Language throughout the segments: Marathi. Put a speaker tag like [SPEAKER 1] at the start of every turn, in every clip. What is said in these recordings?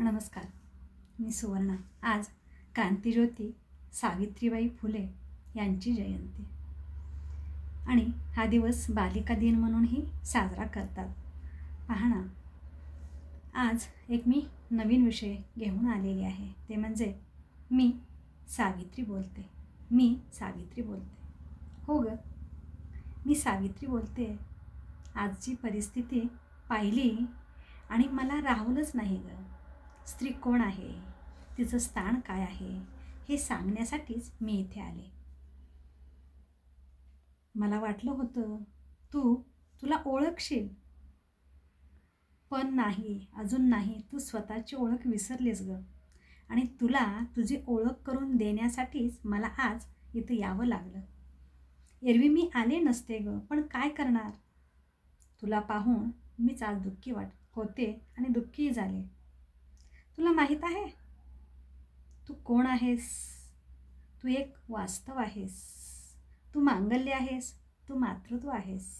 [SPEAKER 1] नमस्कार मी सुवर्णा. आज क्रांतिज्योती सावित्रीबाई फुले यांची जयंती. आणि हा दिवस बालिका दिन म्हणूनही साजरा करतात. पाहणा ना आज एक मी नवीन विषय घेऊन आलेली आहे. ते म्हणजे मी सावित्री बोलते. मी सावित्री बोलते. हो ग मी सावित्री बोलते. आजची परिस्थिती पाहिली आणि मला राहुलच नाही गं. स्त्री कोण आहे? तिचं स्थान काय आहे? हे सांगण्यासाठीच मी इथे आले. मला वाटलं होतं तू तुला ओळखशील. पण नाही अजून नाही तू स्वतःची ओळख विसरलीस ग. आणि तुला तुझी ओळख करून देण्यासाठीच मला आज इथं यावं लागलं. एरवी मी आले नसते ग पण काय करणार? तुला पाहून मीच आज दुःखी वाट होते आणि दुःखीही झाले. तुला माहीत आहे? तू कोण आहेस? तू एक वास्तव आहेस. तू मांगल्य आहेस. तू मातृत्व आहेस.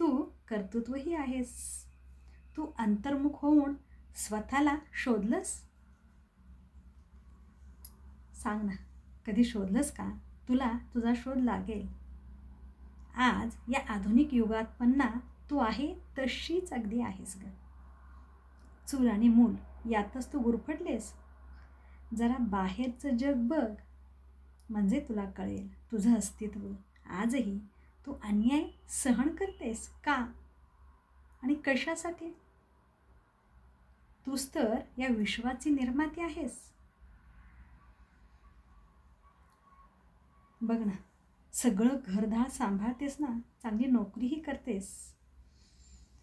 [SPEAKER 1] तू कर्तृत्वही आहेस. तू अंतर्मुख होऊन स्वतःला शोधलंस? सांग ना कधी शोधलंस का? तुला तुझा शोध लागेल. आज या आधुनिक युगात पन्ना तू आहे तशीच अगदी आहेस ग. चूल आणि मूल. यातच तू गुरफटलेस? जरा बाहेरचं जग बघ. म्हणजे तुला कळेल तुझं अस्तित्व. आजही तू अन्याय सहन करतेस का? आणि कशासाठी? तूच तर या विश्वाची निर्माती आहेस. बघ ना सगळं घरदार सांभाळतेस ना चांगली नोकरीही करतेस.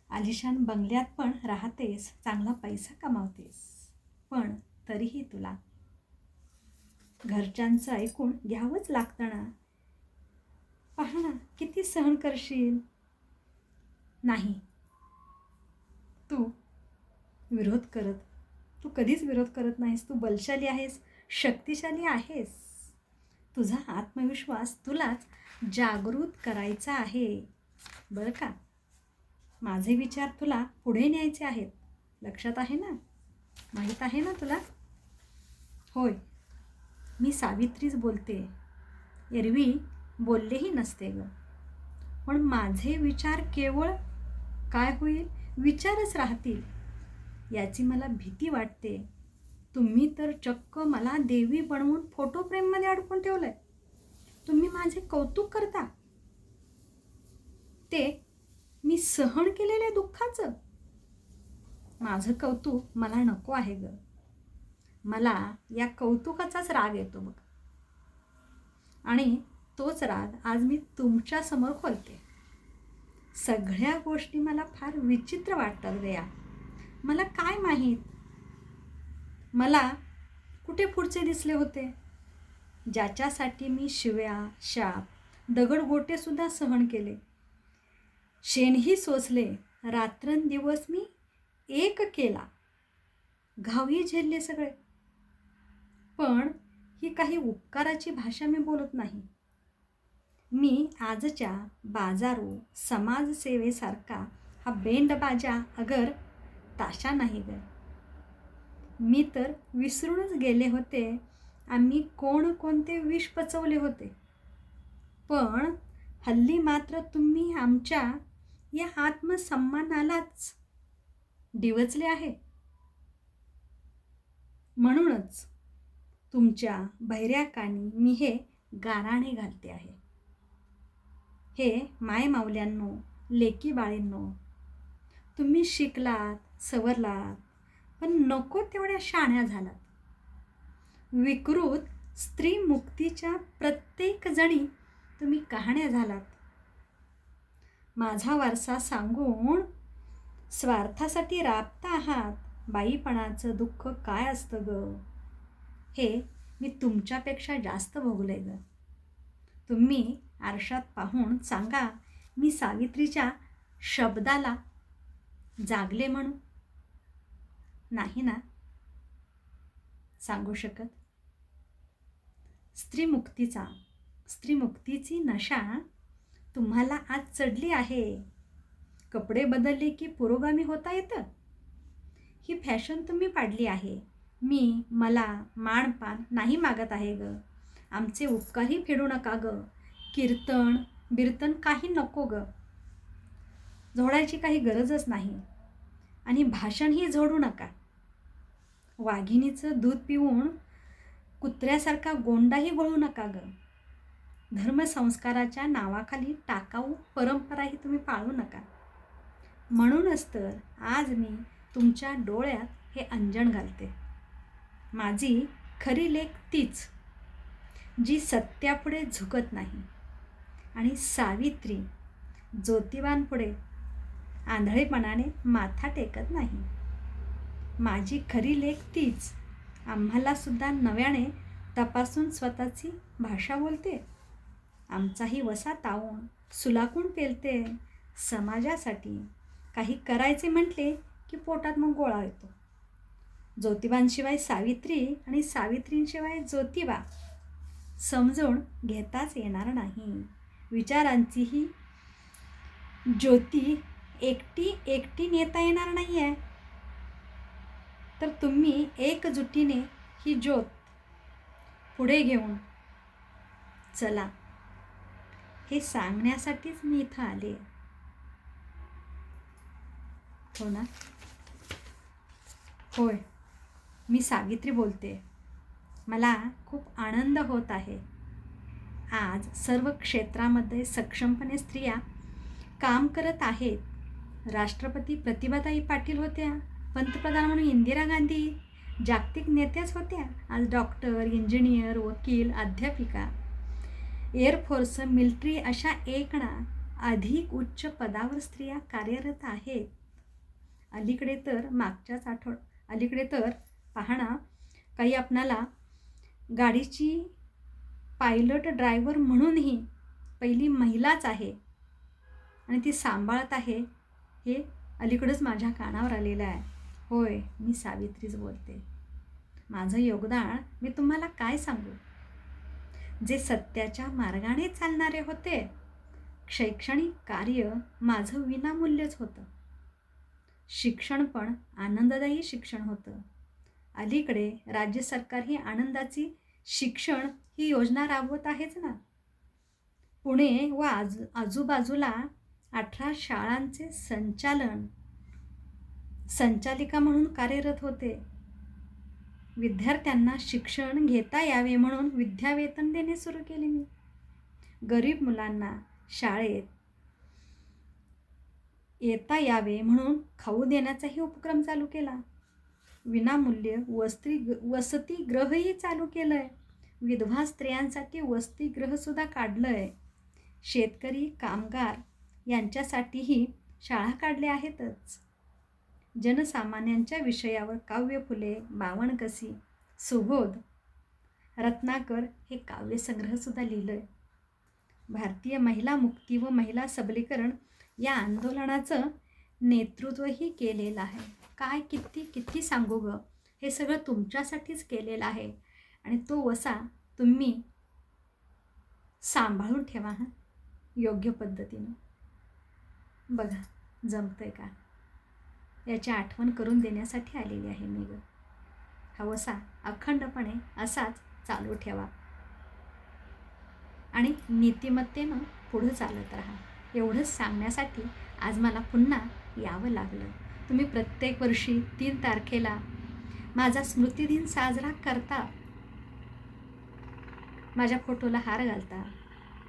[SPEAKER 1] आलिशान बंगल्यात पण राहतेस चांगला पैसा कमावतेस. पण तरीही तुला घरच्यांचं ऐकून घ्यावंच लागतं ना. पहा ना किती सहन करशील? नाही. तू विरोध करत तू कधीच विरोध करत नाहीस. तू बलशाली आहेस शक्तिशाली आहेस. तुझा आत्मविश्वास तुलाच जागृत करायचा आहे. बरं का? माझे विचार तुला पुढे न्यायचे आहेत. लक्षात आहे ना? माहीत आहे ना तुला? होय. मी सावित्रीच बोलते. एरवी बोललेही नसते ग. पण माझे विचार केवळ काय होईल? विचारच राहतील. याची मला भीती वाटते. तुम्ही तर चक्क मला देवी बनवून फोटो फ्रेममध्ये अडकून ठेवलंय. तुम्ही माझे कौतुक करता. ते मी सहन केलेल्या दुःखाचं. माझं कौतुक मला नको आहे ग. मला या कौतुकाचाच राग येतो बघ. आणि तोच राग आज मी तुमच्यासमोर खोलते. सगळ्या गोष्टी मला फार विचित्र वाटतात गया मला काय माहीत? मला कुठे पुढचे दिसले होते? ज्याच्यासाठी मी शिव्या शाप दगडगोटेसुद्धा सहन केले. शेणही सोसले. रात्रंदिवस मी एक केला. घावही झेलले सगळे. पण ही काही उपकाराची भाषा मी बोलत नाही. मी आजच्या बाजारो समाजसेवेसारखा हा बेंडबाजा अगर ताशा नाही ग. मी तर विसरूनच गेले होते. आम्ही कोणकोणते विष पचवले होते. पण हल्ली मात्र तुम्ही आमच्या या आत्मसन्मानालाच डिवचले आहे. म्हणूनच तुमच्या बहिऱ्या कानी मी हे गाराणे घालते आहे. हे माय मावल्यांनो लेकी बाळींनो तुम्ही शिकलात सवरलात पण नको तेवढ्या शाण्या झालात. विकृत स्त्री मुक्तीच्या प्रत्येक जणी तुम्ही कहाण्या झालात. माझा वारसा सांगून स्वार्थासाठी राबता आहात. बाईपणाचं दुःख काय असतं ग? हे मी तुमच्यापेक्षा जास्त भोगले ग. तुम्ही आरशात पाहून सांगा मी सावित्रीच्या शब्दाला जागले म्हणू नाही ना? सांगू शकत? स्त्रीमुक्तीचा स्त्रीमुक्तीची नशा तुम्हाला आज चढली आहे. कपडे बदलले की पुरोगामी होता येतं? ही फॅशन तुम्ही पाडली आहे. मी मला माणपान नाही मागत आहे ग. आमचे उपकारही फेडू नका ग. कीर्तन बिर्तन काही नको ग. जोडायची काही गरजच नाही. आणि भाषणही जोडू नका. वाघिणीचं दूध पिऊन कुत्र्यासारखा गोंडाही गळू नका ग. धर्मसंस्काराच्या नावाखाली टाकाऊ परंपराही तुम्ही पाळू नका. म्हणूनच तर आज मी तुमच्या डोळ्यात हे अंजण घालते. माझी खरी लेख तीच जी सत्यापुढे झुकत नाही. आणि सावित्री ज्योतिबांपुढे आंधळेपणाने माथा टेकत नाही. माझी खरी लेख तीच आम्हालासुद्धा नव्याने तपासून स्वतःची भाषा बोलते. आमचाही वसा तावून सुलाकून पेलते. समाजासाठी काही करायचे म्हटले की पोटात मग गोळा येतो. ज्योतिबांशिवाय सावित्री आणि सावित्रींशिवाय ज्योतिबा समजून घेताच येणार नाही. विचारांचीही ज्योती एकटी एकटी नेता येणार नाही आहे तर तुम्ही एकजुटीने ही ज्योत पुढे घेऊन चला. हे सांगण्यासाठीच मी इथं आले हो ना? होय. मी सावित्री बोलते. मला खूप आनंद होत आहे. आज सर्व क्षेत्रामध्ये सक्षमपणे स्त्रिया काम करत आहेत. राष्ट्रपती प्रतिभाताई पाटील होत्या पंतप्रधान म्हणून इंदिरा गांधी जागतिक नेत्याच होत्या आज डॉक्टर इंजिनियर वकील अध्यापिका. एअरफोर्स मिलिटरी अशा एक ना अधिक उच्च पदावर स्त्रिया कार्यरत आहेत. अलीकडे तर मागच्याच आठवड अलीकडे तर पाहणा काही आपणाला गाडीची पायलट ड्रायव्हर म्हणूनही पहिली महिलाच आहे आणि ती सांभाळत आहे हे अलीकडंच माझ्या कानावर आलेलं आहे. होय मी सावित्रीच बोलते. माझं योगदान मी तुम्हाला काय सांगू? जे सत्याच्या मार्गाने चालणारे होते. शैक्षणिक कार्य माझं विनामूल्यच होतं. शिक्षण पण आनंददायी शिक्षण होतं. अलीकडे राज्य सरकार ही आनंदाची शिक्षण ही योजना राबवत आहेच ना. पुणे व आजू आजूबाजूला अठरा शाळांचे संचालन संचालिका म्हणून कार्यरत होते. विद्यार्थ्यांना शिक्षण घेता यावे म्हणून विद्यावेतन देणे सुरू केले मी. गरीब मुलांना शाळेत येता यावे म्हणून खाऊ देण्याचाही उपक्रम चालू केला. विनामूल्य वस्त्री वसतिगृहही चालू केलं आहे विधवा स्त्रियांसाठी वसतिगृहसुद्धा काढलं आहे शेतकरी कामगार यांच्यासाठीही शाळा काढल्या आहेतच. जनसामान्यांच्या विषयावर काव्य फुले बावणकसी सुबोध रत्नाकर हे काव्यसंग्रहसुद्धा लिहिलं आहे भारतीय महिला मुक्ती व महिला सबलीकरण या आंदोलनाचं नेतृत्वही केलेलं आहे. काय किती किती सांगू ग? हे सगळं तुमच्यासाठीच केलेलं आहे आणि तो वसा तुम्ही सांभाळून ठेवा हां? योग्य पद्धतीनं. बघा जमतं आहे का? याची आठवण करून देण्यासाठी आलेली आहे मी ग. हवसा अखंडपणे असाच चालू ठेवा. आणि नीतिमत्तेनं पुढं चालत राहा. एवढंच सांगण्यासाठी आज मला पुन्हा यावं लागलं. तुम्ही प्रत्येक वर्षी तीन तारखेला माझा स्मृतिदिन साजरा करता. माझ्या फोटोला हार घालता.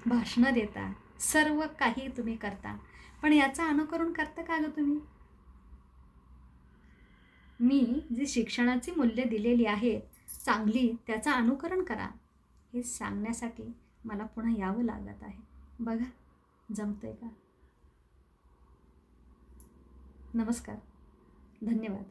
[SPEAKER 1] भाषणं देता. सर्व काही तुम्ही करता. पण याचं अनुकरण करता का गं तुम्ही? मी जी शिक्षणाची मूल्य दिलेली आहेत चांगली त्याचं अनुकरण करा. हे सांगण्यासाठी मला पुन्हा यावं लागत आहे. बघा जमतंय का? नमस्कार. धन्यवाद.